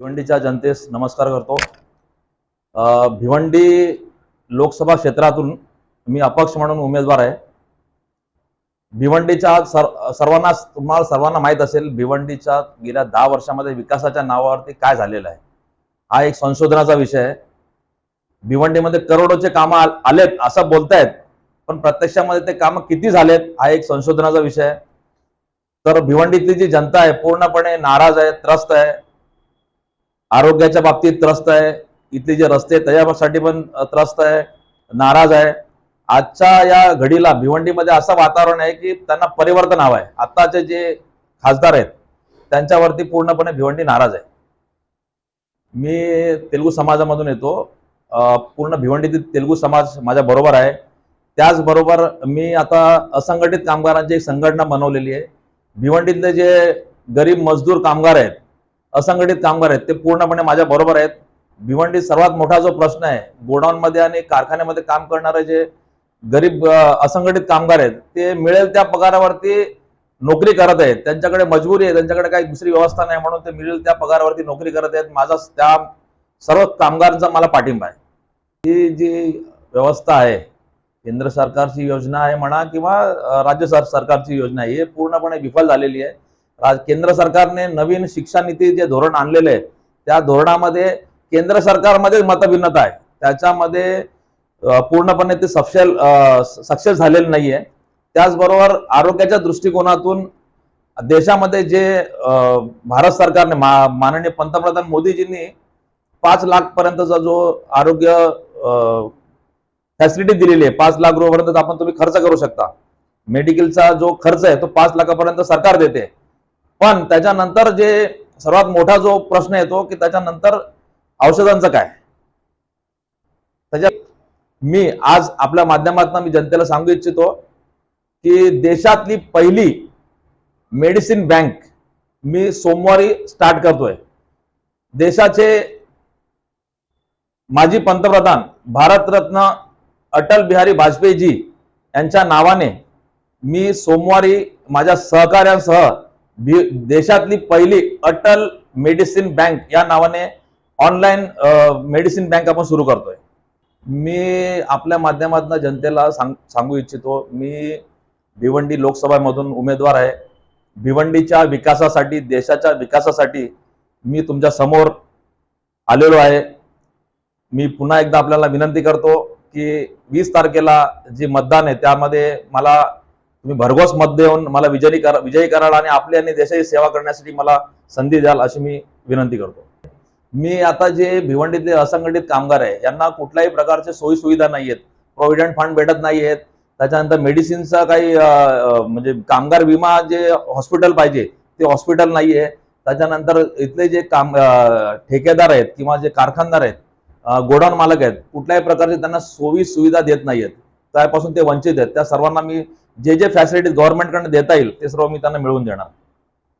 भिवंडीच्या जनतेस नमस्कार करतो. भिवंडी लोकसभा क्षेत्रातून मी अपक्ष म्हणून उमेदवार आहे. भिवंडीच्या सर सर्वांना तुम्हाला सर्वांना माहीत असेल भिवंडीच्या गेल्या दहा वर्षामध्ये विकासाच्या नावावरती काय झालेलं आहे? हा एक संशोधनाचा विषय आहे. भिवंडीमध्ये करोडोचे कामं आलेत असं बोलतायत पण प्रत्यक्षामध्ये ते कामं किती झालेत हा एक संशोधनाचा विषय आहे. तर भिवंडीतली जी जनता आहे पूर्णपणे नाराज आहे त्रस्त आहे. आरोग्याच्या बाबतीत त्रस्त आहे. इथले जे रस्ते त्याच्यासाठी पण त्रस्त आहे नाराज आहे. आजच्या या घडीला भिवंडीमध्ये असं वातावरण आहे की त्यांना परिवर्तन हवं आहे. आत्ताचे जे खासदार आहेत त्यांच्यावरती पूर्णपणे भिवंडी नाराज आहे. मी तेलुगू समाजामधून येतो. पूर्ण भिवंडीतील तेलुगू समाज माझ्या बरोबर आहे. त्याचबरोबर मी आता असंघटित कामगारांची एक संघटना बनवलेली आहे. भिवंडीतले जे गरीब मजदूर कामगार आहेत असंघटित कामगार आहेत ते पूर्णपणे माझ्या बरोबर आहेत. भिवंडीत सर्वात मोठा जो प्रश्न आहे गोडाऊनमध्ये आणि कारखान्यामध्ये काम करणारे जे गरीब असंघटित कामगार आहेत ते मिळेल त्या पगारावरती नोकरी करत आहेत. त्यांच्याकडे मजबुरी आहे त्यांच्याकडे काही दुसरी व्यवस्था नाही म्हणून ते मिळेल त्या पगारावरती नोकरी करत आहेत. माझा त्या सर्व कामगारांचा मला पाठिंबा आहे. ही जी व्यवस्था आहे केंद्र सरकारची योजना आहे म्हणा किंवा राज्य सरकारची योजना आहे हे पूर्णपणे विफल झालेली आहे. राज केंद्र सरकारने नवीन शिक्षा नीती जे धोरण आणलेले आहे त्या धोरणामध्ये केंद्र सरकारमध्ये मतभिन्नता आहे. त्याच्यामध्ये पूर्णपणे ते सफशेल सक्सेस झालेलं नाहीये. त्याचबरोबर आरोग्याच्या दृष्टिकोनातून देशामध्ये जे भारत सरकारने मा माननीय पंतप्रधान मोदीजींनी पाच लाख पर्यंतचा जो आरोग्य फॅसिलिटी दिलेली आहे पाच लाख रुपयापर्यंत आपण तुम्ही खर्च करू शकता. मेडिकलचा जो खर्च आहे तो पाच लाखापर्यंत सरकार देते. पण त्याच्यानंतर जे सर्वात मोठा जो प्रश्न येतो की त्याच्यानंतर औषधांचं काय? त्याच्या मी आज आपल्या माध्यमातून मी जनतेला सांगू इच्छितो की देशातली पहिली मेडिसिन बँक मी सोमवारी स्टार्ट करतोय. देशाचे माजी पंतप्रधान भारतरत्न अटल बिहारी वाजपेयीजी यांच्या नावाने मी सोमवारी माझ्या सहकाऱ्यांसह भि- देशातली पहिली अटल मेडिसिन बँक या नावाने ऑनलाईन मेडिसिन बँक आपण सुरू करतोय. मी आपल्या माध्यमातून जनतेला सांग सांगू इच्छितो मी भिवंडी लोकसभामधून उमेदवार आहे. भिवंडीच्या विकासासाठी देशाच्या विकासासाठी मी तुमच्यासमोर आलेलो आहे. मी पुन्हा एकदा आपल्याला विनंती करतो की वीस तारखेला जे मतदान आहे त्यामध्ये मला तुम्ही भरघोस मत देऊन मला विजयी करा विजयी कराल आणि आपली आणि देशाची सेवा करण्यासाठी मला संधी द्याल अशी मी विनंती करतो. मी आता जे भिवंडीतले असंघटित कामगार आहे यांना कुठल्याही प्रकारचे सोयी सुविधा नाही आहेत प्रोव्हिडंट फंड भेटत नाही आहेत त्याच्यानंतर मेडिसिनचा काही म्हणजे कामगार विमा जे हॉस्पिटल पाहिजे ते हॉस्पिटल नाही आहे त्याच्यानंतर इथले जे काम ठेकेदार आहेत किंवा जे कारखानदार आहेत गोडाऊन मालक आहेत कुठल्याही प्रकारचे त्यांना सोयी सुविधा देत नाही आहेत त्यापासून ते वंचित आहेत. त्या सर्वांना मी जे जे फॅसिलिटीज गव्हर्नमेंटकडनं देता येईल ते सर्व मी त्यांना मिळवून देणार.